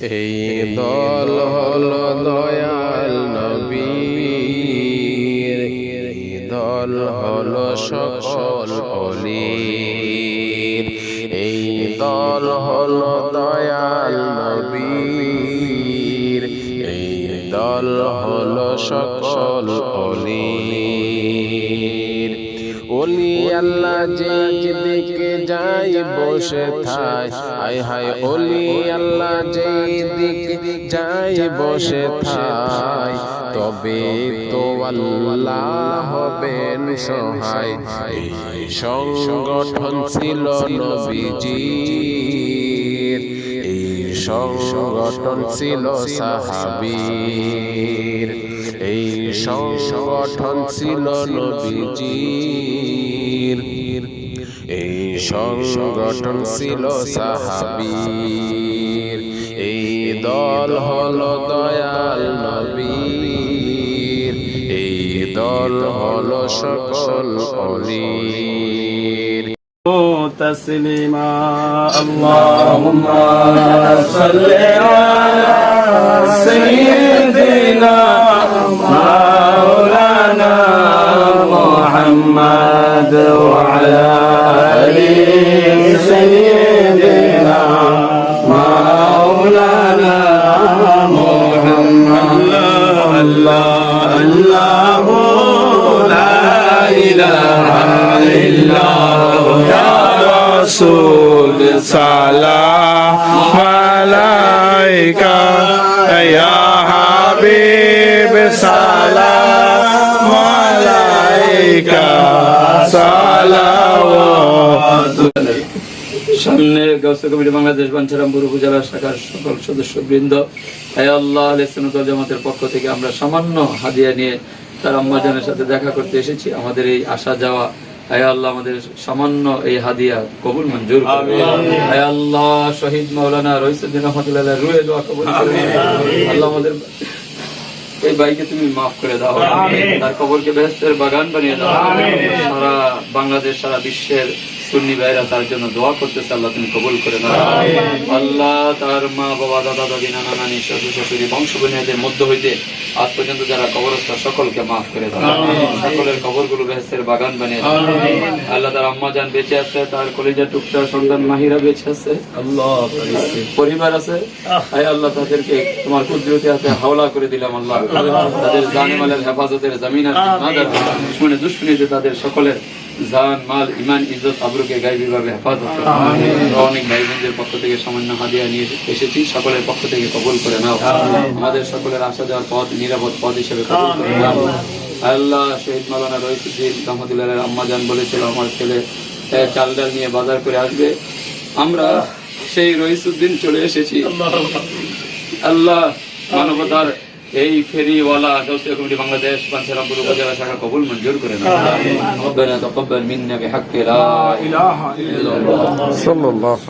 এই দল হল দয়াল নবীর। দল হলো সকল অলির। এই দল হল দয়াল নবীর। এই দল হলো সকল অলির। ওলি আল্লাহ যে দিকে যাই বসে থাই হায় হায় ওলি আল্লাহ যে দিকে যাই বসে থাই তবে তো আল্লাহ হবেন সহায়। এই সংগঠন ছিল নবীজির। এই সংগঠন ছিল সাহাবীর। এই সংগঠন ছিল নবীজির। এই সংগঠন ছিল সাহাবীর এই দল হলো দয়াল নবীর এই দল হলো সকল অলির تسليما اللهم صل على سيدنا وعلى آل سيدنا مولانا محمد. لا إله إلا الله يا رسول. سلام عليك يا حبيب. سلام عليك. সামনে গাউসে কমিটি বাংলাদেশ বাঞ্ছারামপুর উপজেলা শাখার সকল সদস্য বৃন্দ আল্লাহ আলহানুদ্দল জামাতের পক্ষ থেকে আমরা সামান্য হাদিয়া নিয়ে তার আম্মাজানের সাথে দেখা করতে এসেছি। আমাদের এই আসা যাওয়া হায় আল্লাহ আমাদের সামান্য এই হাদিয়া কবুল মঞ্জুর। আল্লাহ শহীদ মাওলানা রহিসুদ্দিন রহমতুল্লাহ রুয়ে দোয়া কবুল আল্লাহ আমাদের এই ভাইকে তুমি মাফ করে দাও। তার কবরকে বেহস্তের বাগান বানিয়ে দাও। সারা বাংলাদেশ সারা বিশ্বের সুন্নি ভাইরা তার জন্য দোয়া করতেছে আল্লাহ তুমি কবুল করে দাও আল্লাহ তার মা বাবা দাদা দাদি নানা নানি শ্বশুর শাশুড়ি বংশ বনিয়াদের মধ্য হইতে আজ পর্যন্ত যারা কবরস্থ সকলকে মাফ করে দাও। সকলের কবরগুলো বেহেস্তের বাগান বানিয়ে দাও। আল্লাহ তার আম্মা জান বেঁচে আছে তার কলিজা টুকটা সন্তান মাহিরা বেঁচে আছে। পরিবার আছে। আয় আল্লাহ তাদেরকে তোমার কুদরতি হাতে হাওলা করে দিলাম আল্লাহ। তাদের জান মালের হেফাজতের জমিন আর নাদার দুশ্মনে দুশ্মনীতে তাদের সকলের জান মাল ইমান ইজ্জত আবরুকে গাইবি ভাবে হেফাজত অনেক ভাই বোনদের পক্ষ থেকে সামান্য হাদিয়া নিয়ে এসেছি। সকলের পক্ষ থেকে কবুল করে নাও। আমাদের সকলের আসা যাওয়ার পথ নিরাপদ পথ হিসেবে কবুল করে নাও আল্লাহ শহীদ মালানা রহিসুদ্দিন রহমতুল্লাহ আম্মা জান বলেছিল আমার ছেলে এ, চাল ডাল নিয়ে বাজার করে আসবে আমরা সেই রহিসুদ্দিন চলে এসেছি আল্লাহ মানবতার এই ফেরিওয়ালা গৌসিয়া কমিটি বাংলাদেশ বাঞ্ছারামপুর উপজেলা শাখা কবুল মঞ্জুর করে না ربنا تقبل منا بحق لا اله الا الله সাল্লাল্লাহু